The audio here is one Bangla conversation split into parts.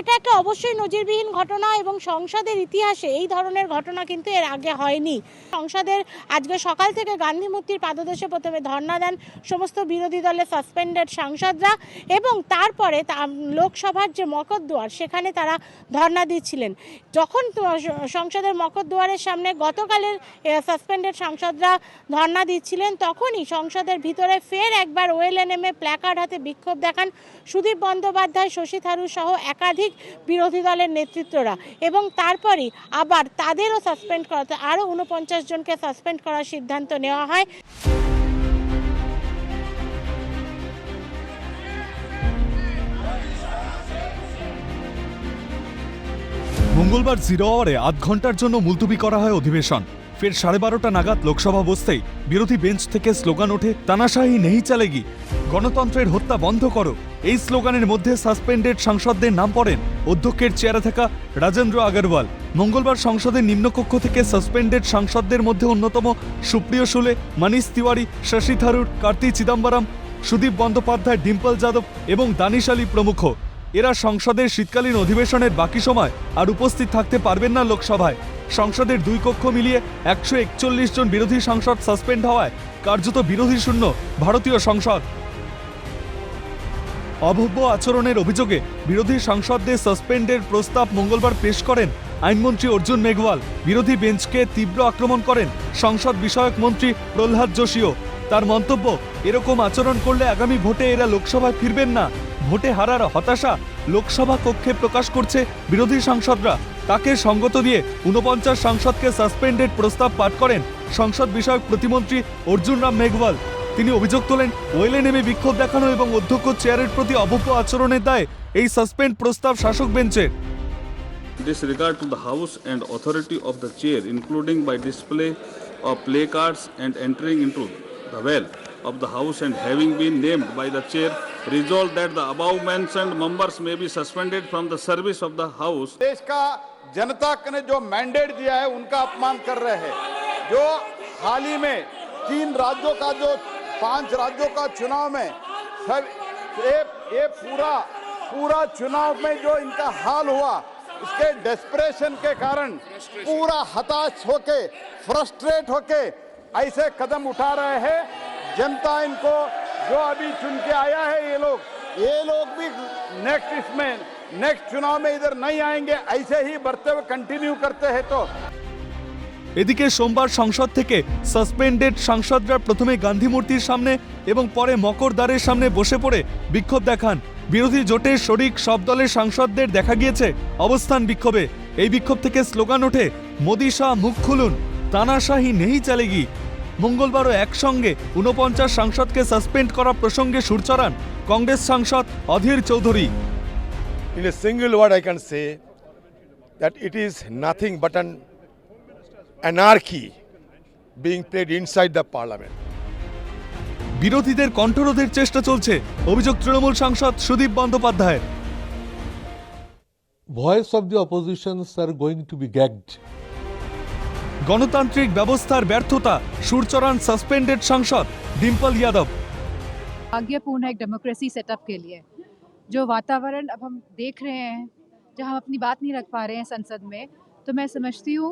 এটা একটা অবশ্যই নজিরবিহীন ঘটনা এবং সংসদের ইতিহাসে এই ধরনের ঘটনা কিন্তু এর আগে হয়নি। সংসদের আজকে সকাল থেকে গান্ধী মূর্তির পাদদেশে প্রথমে ধর্ণা দেন সমস্ত বিরোধী দলের সাসপেন্ডেড সাংসদরা এবং তারপরে লোকসভার যে মকদ্দুয়ার সেখানে তারা ধর্ণা দিচ্ছিলেন। যখন সংসদের মকদ্দুয়ারের সামনে গতকালের সাসপেন্ডেড সাংসদরা ধর্ণা দিচ্ছিলেন, তখনই সংসদের ভিতরে ফের একবার ওয়েলএনএমে প্ল্যাকার্ড হাতে বিক্ষোভ দেখান সুদীপ বন্দ্যোপাধ্যায়, শশী থারুর সহ একাধিক বিরোধী দলের নেতৃত্বরা। এবং তারপরে আবার তাদেরও সাসপেন্ড করাতে, আরও উনপঞ্চাশ জনকে সাসপেন্ড করার সিদ্ধান্ত নেওয়া হয়। মঙ্গলবার জিরো আওয়ারে আধ ঘণ্টার জন্য মুলতুবি করা হয় অধিবেশন। ফের সাড়ে বারোটা নাগাদ লোকসভা বসতেই বিরোধী বেঞ্চ থেকে স্লোগান ওঠে, তানাশাহি নেই চালেগি। গণতন্ত্রের হত্যা বন্ধ করো। এই স্লোগানের মধ্যে সাসপেন্ডেড সাংসদদের নাম পড়েন অধ্যক্ষের চেয়ারে থাকা রাজেন্দ্র আগরওয়াল। মঙ্গলবার সংসদের নিম্নকক্ষ থেকে সাসপেন্ডেড সাংসদদের মধ্যে অন্যতম সুপ্রিয় সুলে, মানিশ তিওয়ারি, শশী থারুর, কার্তি চিদম্বরম, সুদীপ বন্দ্যোপাধ্যায়, ডিম্পল যাদব এবং দানিশ আলী প্রমুখ। এরা সংসদের শীতকালীন অধিবেশনের বাকি সময় আর উপস্থিত থাকতে পারবেন না লোকসভায়। সংসদের দুই কক্ষ মিলিয়ে একশো একচল্লিশ জন বিরোধী সাংসদ সাসপেন্ড হওয়ায় কার্যত বিরোধী শূন্য ভারতীয় সংসদ। অভব্য আচরণের অভিযোগে বিরোধী সাংসদদের সাসপেন্ডের প্রস্তাব মঙ্গলবার পেশ করেন আইনমন্ত্রী অর্জুন মেঘওয়াল। বিরোধী বেঞ্চকে তীব্র আক্রমণ করেন সংসদ বিষয়ক মন্ত্রী প্রহ্লাদ যোশীও। তার মন্তব্য, এরকম আচরণ করলে আগামী ভোটে এরা লোকসভায় ফিরবেন না। ভোটে হারার হতাশা লোকসভা কক্ষে প্রকাশ করছে বিরোধী সাংসদরা। তাকে সঙ্গত দিয়ে ঊনপঞ্চাশ সাংসদকে সাসপেন্ডেড প্রস্তাব পাঠ করেন সংসদ বিষয়ক প্রতিমন্ত্রী অর্জুন রাম মেঘওয়াল। তিনি অভিযোগ তোলেন ওয়েলে নেমে বিক্ষোভ দেখানো এবং অধ্যক্ষ চেয়ারের প্রতি অবজ্ঞ আচরণের দায় এই সাসপেন্ড প্রস্তাব শাসক বেঞ্চের this regard to the house and authority of the chair including by display of placards and entering in the well of the house and having been named by the chair resolved that the above mentioned members may be suspended from the service of the House. देश का जनता ने जो मैंडेट दिया है, उनका अपमान कर रहे हैं। जो हाल ही में तीन राज्यों का, जो पाँच राज्यों का चुनाव में सब, ये ये पूरा पूरा चुनाव में जो इनका हाल हुआ, इसके डेस्परेशन के कारण पूरा हताश होके फ्रस्ट्रेट होके ऐसे कदम उठा रहे हैं। जनता इनको जो अभी चुन के आया है ये लोग ये लोग भी नेक्स्ट इसमें नेक्स्ट चुनाव में इधर नहीं आएंगे ऐसे ही बढ़ते हुए कंटिन्यू करते हैं तो এদিকে সোমবার সংসদ থেকে সাসপেন্ডেড সাংসদরা প্রথমে গান্ধী মূর্তির সামনে এবং পরে মকর দ্বারের সামনে বসে পড়ে বিক্ষোভ দেখান বিরোধী জোটের শরিক সব দলের সাংসদদের দেখা গিয়েছে অবস্থান বিক্ষোভে এই বিক্ষোভ থেকে স্লোগান ওঠে মোদি শাহ মুখ খুলুন তানাশাহি নেই চালেগি মঙ্গলবারও একসঙ্গে ঊনপঞ্চাশ সাংসদকে সাসপেন্ড করা প্রসঙ্গে সুর চড়ান কংগ্রেস সাংসদ Adhir Chowdhury. In a single word I can say that it is nothing but an anarchy being played inside the parliament বিরোধীদের কণ্ঠরোধের চেষ্টা চলছে অভিযোগ তৃণমূল সাংসদ সুদীপ বন্দ্যোপাধ্যায়ের। Voice of the opposition sir going to be gagged গণতান্ত্রিক ব্যবস্থার ব্যর্থতা সুরচরান সাসপেন্ডেড সাংসদ ডিম্পল यादव भाग्यपूर्ण है एक डेमोक्रेसी सेटअप के लिए जो वातावरण अब हम देख रहे हैं जहाँ हम अपनी बात नहीं रख पा रहे हैं संसद में तो मैं समझती हूँ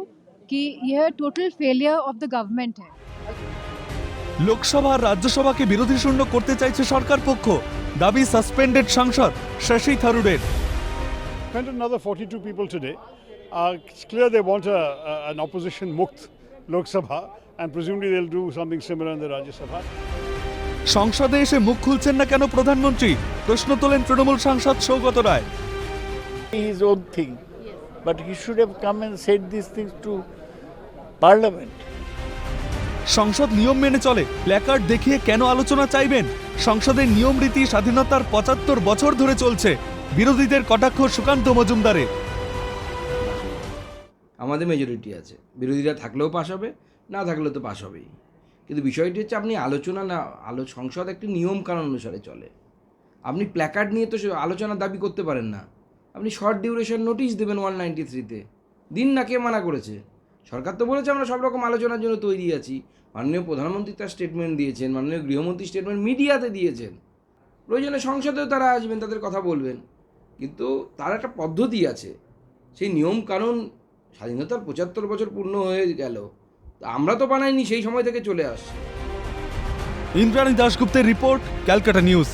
कि यह total failure of the government है লোকসভা আর রাজ্যসভাকে বিরোধী শূন্য করতে চাইছে সরকার পক্ষ দাবি সাসপেন্ডেড সাংসদ Shashi থারুরের Spent another 42 people today. Uh, it's clear they want a, a, an opposition mukt Lok Sabha, and presumably they'll do something similar in the Rajya Sabha. সংসদে এসে মুখ খুলছেন না কেন প্রধানমন্ত্রী প্রশ্ন তোলেন তৃণমূল সাংসদ Saugata Roy his own thing. But he should have come and said these things to Parliament. সংসদ নিয়ম মেনে চলে প্ল্যাকার্ড দেখিয়ে কেন আলোচনা চাইবেন সংসদের নিয়ম রীতি স্বাধীনতার পঁচাত্তর বছর ধরে চলছে বিরোধীদের কটাক্ষ সুকান্ত মজুমদারের আমাদের মেজরিটি আছে। বিরোধীরা থাকলেও পাশ হবে, না থাকলেও তো পাশ হবেই। কিন্তু বিষয়টি হচ্ছে আপনি আলোচনা না, আলো, সংসদ একটি নিয়ম কানুন অনুসারে চলে। আপনি প্ল্যাকার্ড নিয়ে তো সে আলোচনার দাবি করতে পারেন না। আপনি শর্ট ডিউরেশন নোটিশ দেবেন ওয়ান নাইনটি থ্রিতে দিন না কে মানা করেছে? সরকার তো বলেছে আমরা সব রকম আলোচনার জন্য তৈরি আছি। মাননীয় প্রধানমন্ত্রী তার স্টেটমেন্ট দিয়েছেন, মাননীয় গৃহমন্ত্রী স্টেটমেন্ট মিডিয়াতে দিয়েছেন। প্রয়োজনে সংসদেও তারা আসবেন, তাদের কথা বলবেন। কিন্তু তার একটা পদ্ধতি আছে। সেই নিয়ম কানুন স্বাধীনতার পঁচাত্তর বছর পূর্ণ হয়ে গেল। আমরা তো বানাইনি, সেই সময় থেকে চলে আসছি। ইন্দ্রাণী দাশগুপ্তের রিপোর্ট, ক্যালকাটা নিউজ।